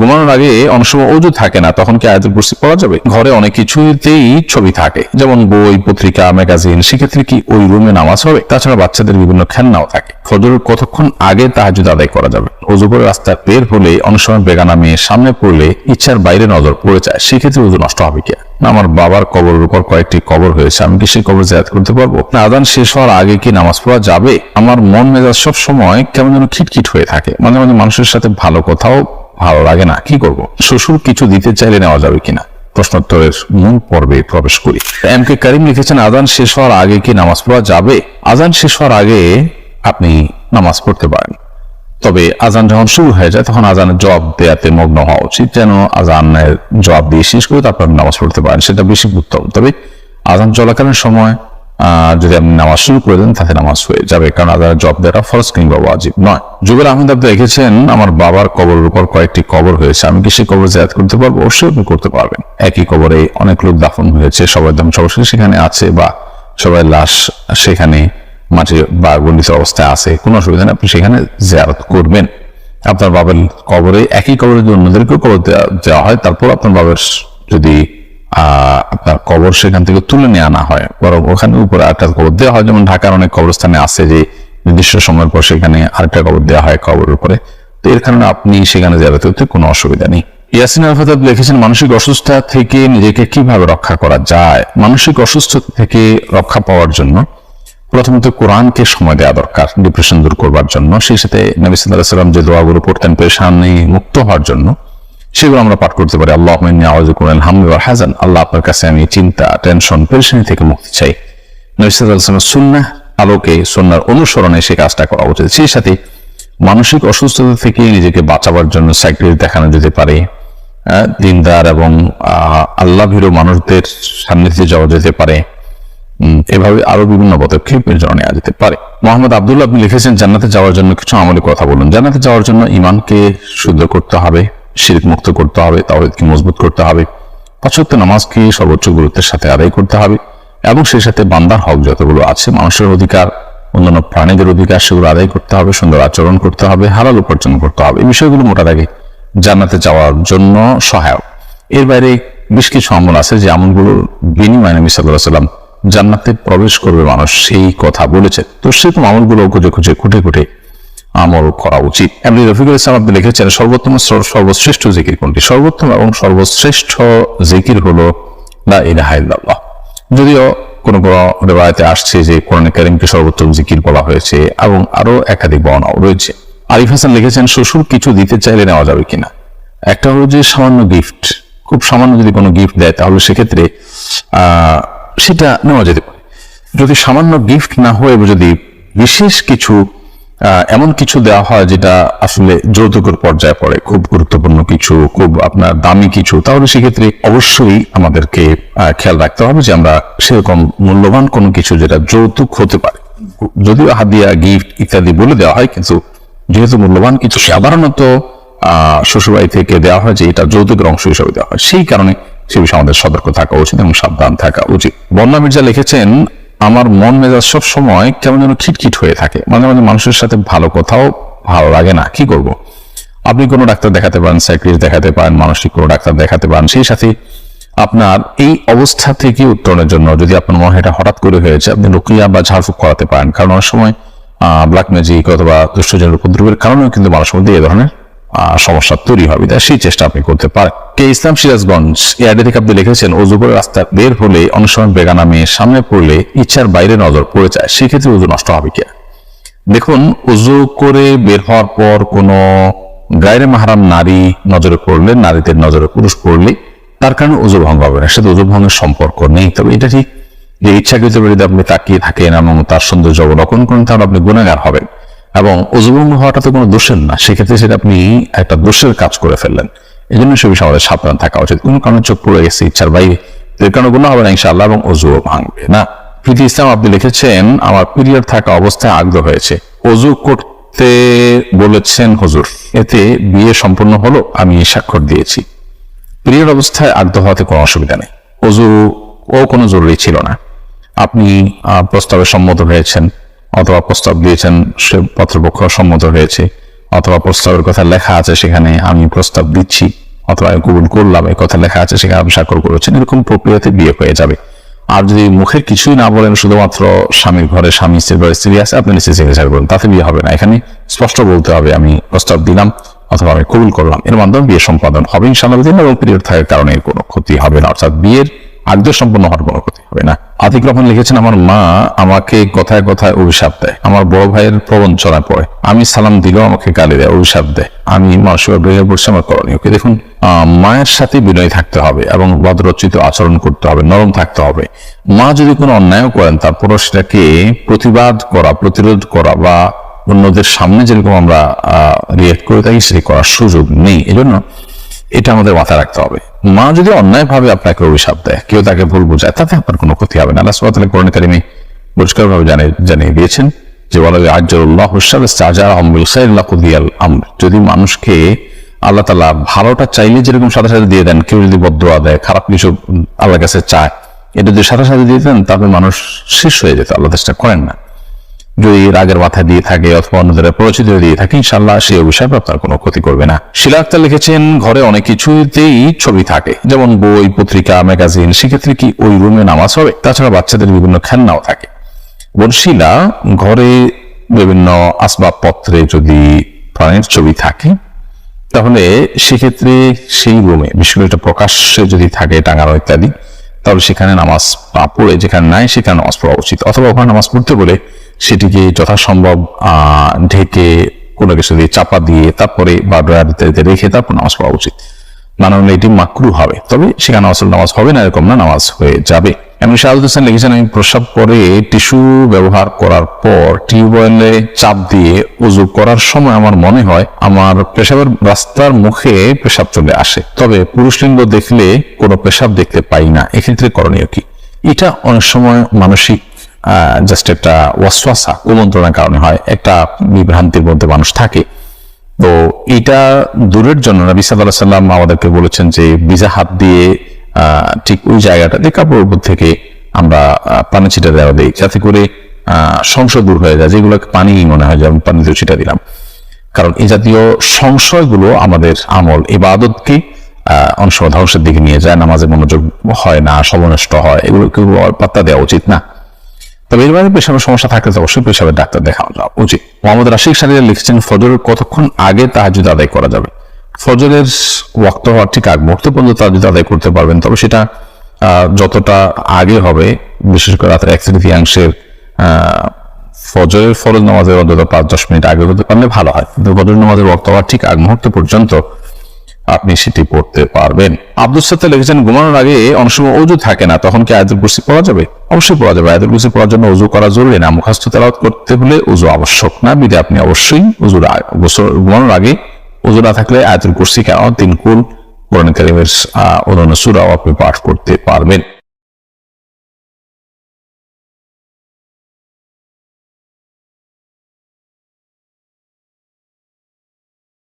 ঘুমানোর আগে অনেক সময় অজু থাকে না, তখন কি আয়াতুল কুরসি পড়া যাবে? ঘরে অনেক কিছুতেই ছবি থাকে, যেমন বই, পত্রিকা ম্যাগাজিন সেক্ষেত্রে কি ওই রুমে নামাজ হবে? তাছাড়া বাচ্চাদের বিভিন্ন খেলনাও থাকে। ফজর কতক্ষণ আগে তাহাজুদ আদায় করা যাবে? অজু করে রাস্তায় বের হলে অনেক সময় বেগানা মেয়ে সামনে পড়লে ইচ্ছার বাইরে নজর পড়ে যায়, সেক্ষেত্রে অজু নষ্ট হবে কি না, আমার বাবার কবরের উপর কয়েকটি কবর হয়েছে, আমি কি সেই কবর জায়াত করতে পারব? না, আদান শেষ হওয়ার আগে কি নামাজ পড়া যাবে? আমার মন মেজাজ সব সময় কেমন যেন খিটখিট হয়ে থাকে, মাঝে মাঝে মানুষের সাথে ভালো কথাও ভালো লাগে না, কি করব? শ্বশুর কিছু দিতে চাইলে নেওয়া যাবে কিনা? প্রশ্নোত্তরের মূল পর্বে প্রবেশ করি। এম কে করিম লিখেছেন, আজান শেষ হওয়ার আগে কি নামাজ পড়া যাবে? আজান শেষ হওয়ার আগে আপনি নামাজ পড়তে পারেন। তবে আজান যখন শুরু হয়ে যায়, তখন আজানের জবাব দেয়াতে মগ্ন হওয়া উচিত, যেন আজানের জবাব দিয়ে শেষ করে তারপর নামাজ পড়তে পারেন, সেটা বেশি উত্তম। তবে আজান চলাকালীন সময় যদি আপনি নামাজ শুরু করে দেন তাতে নামাজ হয়ে যাবে। কারণ আজানের জবাব দেওয়াটা ফরজ কিংবা ওয়াজিব নয়। জুবের আহমেদ আপনি রেখেছেন আমার বাবার কবরের উপর কয়েকটি কবর হয়েছে। আমি কি সেই কবর জায়াত করতে পারব? অবশ্যই আপনি করতে পারবেন। একই কবরে অনেক লোক দাফন হয়েছে। সবাই দাম অবশ্যই সেখানে আছে বা সবাই লাশ সেখানে মাঠে বা গণ্ডিত অবস্থায় আছে। কোনো অসুবিধা নেই, আপনি সেখানে জিয়ারত করবেন। আপনার বাবার কবরে একই কবরে যদি অন্যদেরকেও কবর দেওয়া দেওয়া হয়, তারপর আপনার বাবার যদি আপনার কবর সেখান থেকে তুলে নিয়ে আনা হয়। বরং ওখানে উপরে আরেকটা কবর দেওয়া হয়। যেমন ঢাকার অনেক কবরস্থানে আছে যে নির্দিষ্ট সময়ের পর সেখানে আরেকটা কবর দেওয়া হয় কবরের উপরে। তো এর কারণে আপনি সেখানে জিয়ারত করতে কোনো অসুবিধা নেই। ইয়াসিন আলফাত লিখেছেন, মানসিক অসুস্থতা থেকে নিজেকে কীভাবে রক্ষা করা যায়? মানসিক অসুস্থতা থেকে রক্ষা পাওয়ার জন্য প্রথমত কোরআনকে সময় দেওয়া দরকার ডিপ্রেশন দূর করবার জন্য। সেই সাথে নবী সাল্লাম যে দোয়াগুলো পড়তেন, পেরেশানি মুক্ত হওয়ার জন্য সেগুলো আমরা পাঠ করতে পারি। আল্লাহ হামদ হাজান আল্লাহ আপনার কাছে আমি চিন্তা, টেনশন, পেরেশানি থেকে মুক্তি চাই। নবী সাল্লাহ সাল্লাম আলোকে সন্ন্যার অনুসরণে সেই কাজটা করা উচিত। সেই সাথে মানসিক অসুস্থতা থেকে নিজেকে বাঁচাবার জন্য সাইকেল দেখানো যেতে পারে। দিনদার এবং আল্লাহ ভীরু মানুষদের সান্নিধ্যে যাওয়া যেতে পারে। এভাবে আরও বিভিন্ন পদক্ষেপ নেওয়া যেতে পারে। মোহাম্মদ আবদুল্লাহ আপনি লিখেছেন, জান্নাতে যাওয়ার জন্য কিছু আমলের কথা বলুন। জান্নাতে যাওয়ার জন্য ইমানকে শুদ্ধ করতে হবে। শিরিক মুক্ত করতে হবে, তাওহীদকে মজবুত করতে হবে পাঁচত্ব নামাজকে সর্বোচ্চ গুরুত্বের সাথে আদায় করতে হবে এবং সেই সাথে বান্দার হক যতগুলো আছে, মানুষের অধিকার, অন্যান্য প্রাণীদের অধিকার সেগুলো আদায় করতে হবে, সুন্দর আচরণ করতে হবে, হালাল উপার্জন করতে হবে। এই বিষয়গুলো মোটা দাগে জান্নাতে যাওয়ার জন্য সহায়ক। এর বাইরে বেশ কিছু আমল আছে যে আমলগুলোর বিনিময়ে নবী সাল্লাহ সাল্লাম জান্নাতে প্রবেশ করবে মানুষ সেই কথা বলেছে। তো সেরকম আমলগুলো খুঁজে খুঁজে খুঁটে খুঁটে আমল করা উচিত। এমনি রফিকুল ইসলাম আপনি লিখেছেন, সর্বোত্তম সর্বশ্রেষ্ঠ জিকির কোনটি? সর্বোত্তম এবং সর্বশ্রেষ্ঠ জিকির হলো লা ইলাহা যদিও কোন কোন রেবায়তে আসছে যে কোরআন কারিমকে সর্বোত্তম জিকির বলা হয়েছে এবং আরও একাধিক বর্ণাও রয়েছে। আরিফ হাসান লিখেছেন, শ্বশুর কিছু দিতে চাইলে নেওয়া যাবে কিনা? একটা হলো যে সামান্য গিফট খুব সামান্য যদি কোনো গিফট দেয়, তাহলে সেক্ষেত্রে সেটা নেওয়া যেতে পারে। যদি সামান্য গিফট না হয়ে যদি বিশেষ কিছু এমন কিছু দেওয়া হয় যেটা আসলে যৌতুকের পর্যায়ে পড়ে। খুব গুরুত্বপূর্ণ কিছু, খুব আপনার দামি কিছু। তাহলে সেক্ষেত্রে অবশ্যই আমাদেরকে খেয়াল রাখতে হবে যে আমরা সেরকম মূল্যবান কোনো কিছু যেটা যৌতুক হতে পারে। যদিও হাদিয়া, গিফট ইত্যাদি বলে দেওয়া হয়, কিন্তু যেহেতু মূল্যবান কিছু সাধারণত শ্বশুরবাড়ি থেকে দেওয়া হয় যে এটা যৌতুকের অংশ হিসেবে দেওয়া হয়। সেই কারণে সে বিষয়ে আমাদের সতর্ক থাকা উচিত এবং সাবধান থাকা উচিত। বন্যা মির্জা লিখেছেন আমার মন মেজাজ সব সময় কেমন যেন খিটখিট হয়ে থাকে। মাঝে মাঝে মানুষের সাথে ভালো কথাও ভালো লাগে না। কি করব? আপনি কোনো ডাক্তার দেখাতে পারেন সাইক্রিস্ট দেখাতে পারেন, মানসিক কোনো ডাক্তার দেখাতে পারেন, সেই সাথে আপনার এই অবস্থা থেকে উত্তরণের জন্য যদি আপনার মনে এটা হঠাৎ করে হয়েছে আপনি রুকিয়া বা ঝাড়ফুঁক করাতে পারেন। কারণ অনেক সময় ব্ল্যাক ম্যাজিক অথবা দুষ্টজনের উপদ্রবের কারণেও কিন্তু মানুষের মধ্যে এই ধরনের সমস্যা তৈরি হবে। তাই সেই চেষ্টা আপনি করতে পারেন। কে ইসলাম সিরাজগঞ্জ আইডি থেকে আপনি লিখেছেন অজু করে রাস্তা বের হলে অনেক সময় মেয়ে সামনে পড়লে ইচ্ছার বাইরে নজর পড়ে যায়। সেক্ষেত্রে উজু নষ্ট হবে কি দেখুন উজু করে বের হওয়ার পর কোনো গায়ের মাহারাম নারী নজরে পড়লে, নারীদের নজরে পুরুষ পড়লে তার কারণে উজু ভঙ্গ হবে না। সাথে উজু ভঙ্গের সম্পর্ক নেই। তবে এটা ঠিক যে ইচ্ছাকৃত যদি আপনি তাকিয়ে থাকেন এবং তার সৌন্দর্য অবলোকন করেন, তাহলে আপনি গুণাগার হবেন। এবং উজুভঙ্গ হওয়াটা তো কোনো দোষের না, সেক্ষেত্রে সেটা আপনি একটা দোষের কাজ করে ফেললেন। এই জন্য সে বিষয়ে আমাদের সাবধান থাকা উচিত। কোনো কারণে চোখ পড়ে গেছে, ইচ্ছার বাইরে। এর কারণে গুণ হবে না, ইনশাআল্লাহ, এবং অজুও ভাঙবে না। প্রীতি ইসলাম আপনি লিখেছেন, আমার পিরিয়ড থাকা অবস্থায় আগ্রহ হয়েছে। অজু করতে বলেছেন হজুর, এতে বিয়ে সম্পূর্ণ হলো, আমি স্বাক্ষর দিয়েছি। পিরিয়ড অবস্থায় আগ্রহ হওয়াতে কোনো অসুবিধা নেই। অজু ও কোনো জরুরি ছিল না। আপনি প্রস্তাবে সম্মত হয়েছেন। অথবা প্রস্তাব দিয়েছেন, সে পাত্রপক্ষ সম্মত হয়েছে। অথবা প্রস্তাবের কথা লেখা আছে সেখানে, আমি প্রস্তাব দিচ্ছি। অথবা কবুল করলাম। এই কথা লেখা আছে সেখানে আমি স্বাক্ষর করেছেন। এরকম প্রক্রিয়াতে বিয়ে হয়ে যাবে। আর যদি মুখের কিছুই না বলেন, শুধুমাত্র স্বামীর ঘরে স্বামী, স্ত্রীর ঘরে স্ত্রী আছে, আপনি নিশ্চয়ই সিগনেচার করুন তাতে বিয়ে হবে না। এখানে স্পষ্ট বলতে হবে, আমি প্রস্তাব দিলাম অথবা আমি কবুল করলাম। এর মাধ্যমে বিয়ে সম্পাদন হবে ইনশাআল্লাহ, এবং পিরিয়ড থাকার কারণে কোনো ক্ষতি হবে না। অর্থাৎ বিয়ের আগ্রহ সম্পন্ন হওয়ার কোনো ক্ষতি হবে না। আতিক রহমান লিখেছেন, আমার মা আমাকে কথায় কথায় অভিশাপ দেয়। আমার বড় ভাইয়ের প্রবঞ্চনা পড়ে। আমি সালাম দিলেও আমাকে গালি দেয়, অভিশাপ দেয়। আমি মানসিক ভেঙে পড়ছি আমার করণীয় দেখুন মায়ের সাথে বিনয় থাকতে হবে এবং ভদ্রচিত আচরণ করতে হবে, নরম থাকতে হবে। মা যদি কোনো অন্যায় করেন, তারপরও সেটাকে প্রতিবাদ করা, প্রতিরোধ করা বা অন্যদের সামনে যেরকম আমরা রিয়েক্ট করে থাকি সেটি করার সুযোগ নেই। এজন্য এটা আমাদের মাথায় রাখতে হবে। মা যদি অন্যায়ভাবে আপনাকে অভিশাপ দেয়, কেউ তাকে ভুল বোঝায়, তাতে আপনার কোনো ক্ষতি হবে না। আল্লাহ সুবহানাহু কোরআন কারিমে পরিষ্কার ভাবে জানিয়ে দিয়েছেন যে বলা আজ্জারুল্লাহ হুসাব চাজা আমবিল খাইরুল্লাহ কুদিয়াল আমর। যদি মানুষকে আল্লাহ তালা ভালোটা চাইলে যেরকম সাথে সাথে দিয়ে দেন, কেউ যদি বদোয়া দেয়, খারাপ কিছু আল্লাহর কাছে চায়, এটা যদি সাথে সাথে দিয়ে দেন, তাহলে মানুষ শেষ হয়ে যেত, আল্লাহ চেষ্টা করেন না। যদি রাগের মাথায় দিয়ে থাকে অথবা অন্যদের পরিচিত দিয়ে থাকে ইনশাল্লাহ সেই অভিশাপ আপনার কোনো ক্ষতি করবে না। শিলা আক্তার লিখেছেন, ঘরে অনেক কিছুতেই ছবি থাকে, যেমন বই, পত্রিকা, ম্যাগাজিন, সেক্ষেত্রে কি ওই রুমে নামাজ হবে? তাছাড়া বাচ্চাদের বিভিন্ন খেলনাও থাকে। বোন শিলা, ঘরে বিভিন্ন আসবাবপত্রে যদি প্রাণের ছবি থাকে, তাহলে সেক্ষেত্রে সেই রুমে বিশেষ করে প্রকাশ্যে যদি থাকে টাঙানো ইত্যাদি, তাহলে সেখানে নামাজ পড়ে, যেখানে নাই সেখানে নামাজ পড়া উচিত। অথবা ওখানে নামাজ পড়তে বলে সেটিকে যথাসম্ভব ঢেকে কোনো কিছু দিয়ে চাপা দিয়ে তারপরে বা ড্রয়ার ইত্যাদিতে রেখে তারপর নামাজ পড়া উচিত। না হলে এটি মাকরু হবে, তবে সেখানে আসল নামাজ হবে না, এরকম না, নামাজ হয়ে যাবে। এমন শাহাদুল হোসেন লিখেছেন, আমি প্রস্রাব করে টিস্যু ব্যবহার করার পর টিউবওয়েলে চাপ দিয়ে উজু করার সময় আমার মনে হয় আমার পেশাবের রাস্তার মুখে পেশাব চলে আসে। তবে পুরুষ লিঙ্গ দেখলে কোনো পেশাব দেখতে পাই না। এক্ষেত্রে করণীয় কি? এটা অনেক সময় মানসিক জাস্ট একটা ওয়াসওয়াসা কুমন্ত্রণার কারণে হয়, একটা বিভ্রান্তির মধ্যে মানুষ থাকে। তো এটা দূরের জন্য নবী সাল্লাহ সাল্লাম আমাদেরকে বলেছেন যে বিজা হাত দিয়ে ঠিক ওই জায়গাটাতে কাপড়ের উপর থেকে আমরা পানি ছিটা দেওয়া দিই, যাতে করে সংশয় দূর হয়ে যায়। যেগুলোকে পানি মনে হয় যে, আমি পানিতে ছিটা দিলাম। কারণ এই জাতীয় সংশয়গুলো আমাদের আমল অনেক সময় ধ্বংসের দিকে নিয়ে যায়। নামাজে মনোযোগ হয় না, সমনষ্ট হয়। এগুলো কেউ পাত্তা দেওয়া উচিত না। তবে এর বাইরে পেশাবের সমস্যা থাকলে অবশ্যই পেশাবের ডাক্তার দেখানো যাওয়া উচিত মোহাম্মদ রাশিক সারিয়া লিখছেন, ফজরের কতক্ষণ আগে তাহাজুদ আদায় করা যাবে? ফজরের ওয়াক্ত হওয়ার ঠিক আগ মুহূর্ত পর্যন্ত তাহাজুদ আদায় করতে পারবেন, তবে সেটা যতটা আগে হবে, বিশেষ করে রাতের এক তৃতীয়াংশের ফজরের ফরজ নামাজের অন্তত পাঁচ দশ মিনিট আগে করতে পারলে ভালো হয়। কিন্তু ফজর নামাজের ওয়াক্ত হওয়ার ঠিক আগ মুহূর্ত পর্যন্ত আপনি সেটি পড়তে পারবেন। আব্দুল সাত্তা লিখেছেন, ঘুমানোর আগে অনেক সময় অজু থাকে না, তখন কি আয়াতুল কুরসি পড়া যাবে? অবশ্যই পড়া যাবে। আয়াতুল কুরসি পড়ার জন্য অজু করা জরুরি না। মুখাস্ত তেলাওয়াত করতে হলে অজু আবশ্যক না বিধে আপনি অবশ্যই অজুর ঘুমানোর আগে অজু না থাকলে আয়াতুল কুরসি কেন? তিন কুল কোরআন কারিমের অন্যান্য সুরাও আপনি পাঠ করতে পারবেন।